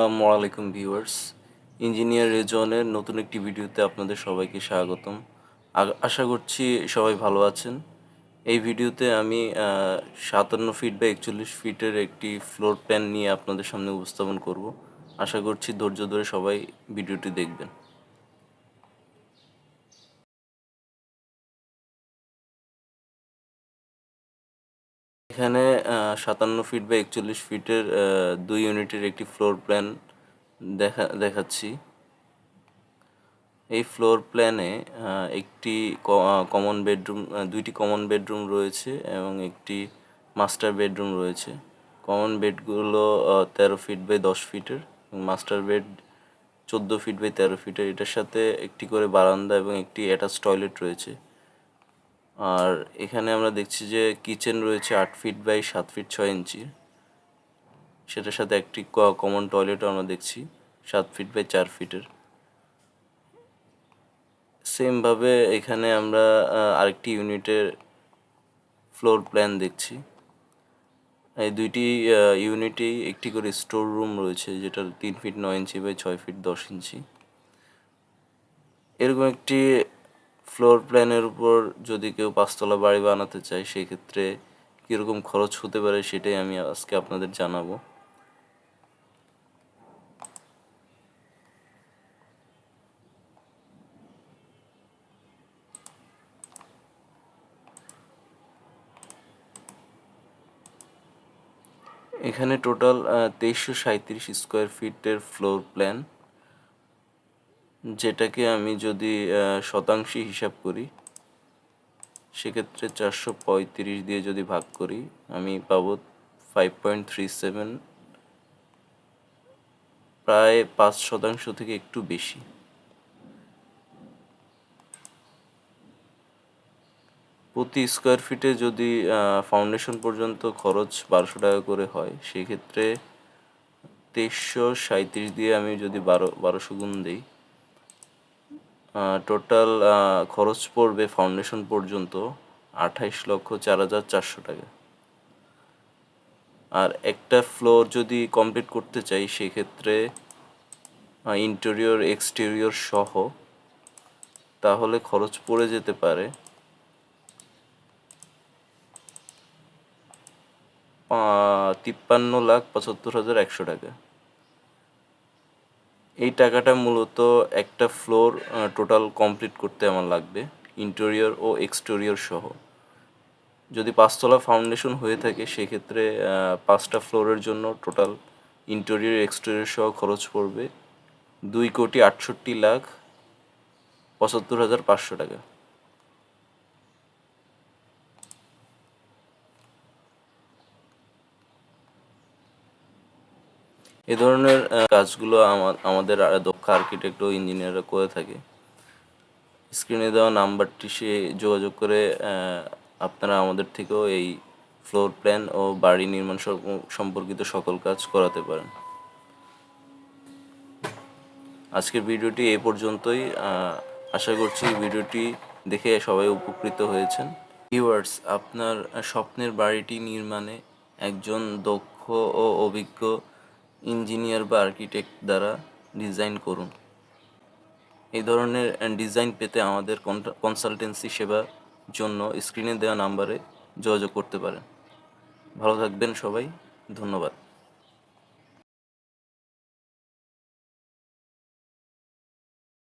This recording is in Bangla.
আসসালামু আলাইকুম ভিউয়ার্স। ইঞ্জিনিয়ার রেজনের নতুন একটি ভিডিওতে আপনাদের সবাইকে স্বাগতম। আশা করছি সবাই ভালো আছেন। এই ভিডিওতে আমি সাতান্ন ফিট বা একচল্লিশ ফিটের একটি ফ্লোর প্ল্যান নিয়ে আপনাদের সামনে উপস্থাপন করব। আশা করছি ধৈর্য ধরে সবাই ভিডিওটি দেখবেন। এখানে সাতান্ন ফিট বা একচল্লিশ ফিটের দুই ইউনিটের একটি ফ্লোর প্ল্যান দেখা, দেখাচ্ছি। এই ফ্লোর প্ল্যানে একটি কমন বেডরুম দুইটি কমন বেডরুম রয়েছে এবং একটি মাস্টার বেডরুম রয়েছে। কমন বেডগুলো তেরো ফিট বাই দশ ফিটের মাস্টার বেড চোদ্দ ফিট বাই তেরো ফিটের এটার সাথে একটি করে বারান্দা এবং একটি অ্যাটাচ টয়লেট রয়েছে। আর এখানে আমরা দেখছি যে কিচেন রয়েছে আট ফিট বাই সাত ফিট ছয় ইঞ্চি। সেটার সাথে একটি কমন টয়লেটও আমরা দেখছি, সাত ফিট বাই চার ফিটের সেমভাবে এখানে আমরা আরেকটি ইউনিটের ফ্লোর প্ল্যান দেখছি। এই দুইটি ইউনিটেই একটি করে স্টোর রুম রয়েছে, যেটা তিন ফিট নয় ইঞ্চি বাই ছয় ফিট দশ ইঞ্চি। এরকম একটি ফ্লোর প্ল্যানের উপর যদি কেউ পাঁচতলা বাড়ি বানাতে চায়, সেক্ষেত্রে কীরকম খরচ হতে পারে সেটাই আমি আজকে আপনাদের জানাব। এখানে টোটাল তেইশশো সাঁত্রিশ স্কোয়ার ফিটের ফ্লোর প্ল্যান যেটাকে আমি যদি শতাংশে হিসাব করি, সেক্ষেত্রে চারশো পঁয়ত্রিশ দিয়ে যদি ভাগ করি, আমি পাবো ফাইভ পয়েন্ট থ্রি সেভেন প্রায় পাঁচ শতাংশ থেকে একটু বেশি। প্রতি স্কোয়ার ফিটে যদি ফাউন্ডেশন পর্যন্ত খরচ বারোশো টাকা করে হয়, সেক্ষেত্রে তেইশশো সাঁত্রিশ দিয়ে আমি যদি বারো, বারোশো গুণ দিই টোটাল খরচ পড়বে ফাউন্ডেশন পর্যন্ত আঠাইশ লক্ষ চার হাজার চারশো টাকা। আর একটা ফ্লোর যদি কমপ্লিট করতে চাই, সেক্ষেত্রে ইন্টেরিয়র এক্সটেরিয়র সহ, তাহলে খরচ পড়ে যেতে পারে তিপ্পান্ন লাখ পঁচাত্তর হাজার একশো টাকা। এই টাকাটা মূলত একটা ফ্লোর টোটাল কমপ্লিট করতে আমার লাগবে ইন্টেরিয়র ও এক্সটেরিয়র সহ। যদি পাঁচতলা ফাউন্ডেশন হয়ে থাকে, সেক্ষেত্রে পাঁচটা ফ্লোরের জন্য টোটাল ইন্টেরিয়র এক্সটেরিয়র সহ খরচ পড়বে দুই কোটি আটষট্টি লাখ পঁচাত্তর হাজার পাঁচশো টাকা। এ ধরনের কাজগুলো আমাদের দক্ষ আর্কিটেক্ট ও ইঞ্জিনিয়াররা করে থাকে। স্ক্রিনে দেওয়া নাম্বারটি সে যোগাযোগ করে আপনারা আমাদের থেকেও এই ফ্লোর প্ল্যান ও বাড়ি নির্মাণ সম- সম্পর্কিত সকল কাজ করাতে পারেন। আজকের ভিডিওটি এই পর্যন্তই। আশা করছি ভিডিওটি দেখে সবাই উপকৃত হয়েছেন। ভিউয়ার্স আপনার স্বপ্নের বাড়িটি নির্মাণে একজন দক্ষ ও অভিজ্ঞ ইঞ্জিনিয়ার বা আর্কিটেক্ট দ্বারা ডিজাইন করুন। এই ধরনের ডিজাইন পেতে আমাদের কনসালটেন্সি সেবার জন্য স্ক্রিনে দেওয়া নাম্বারে যোগাযোগ করতে পারেন। ভালো থাকবেন সবাই, ধন্যবাদ।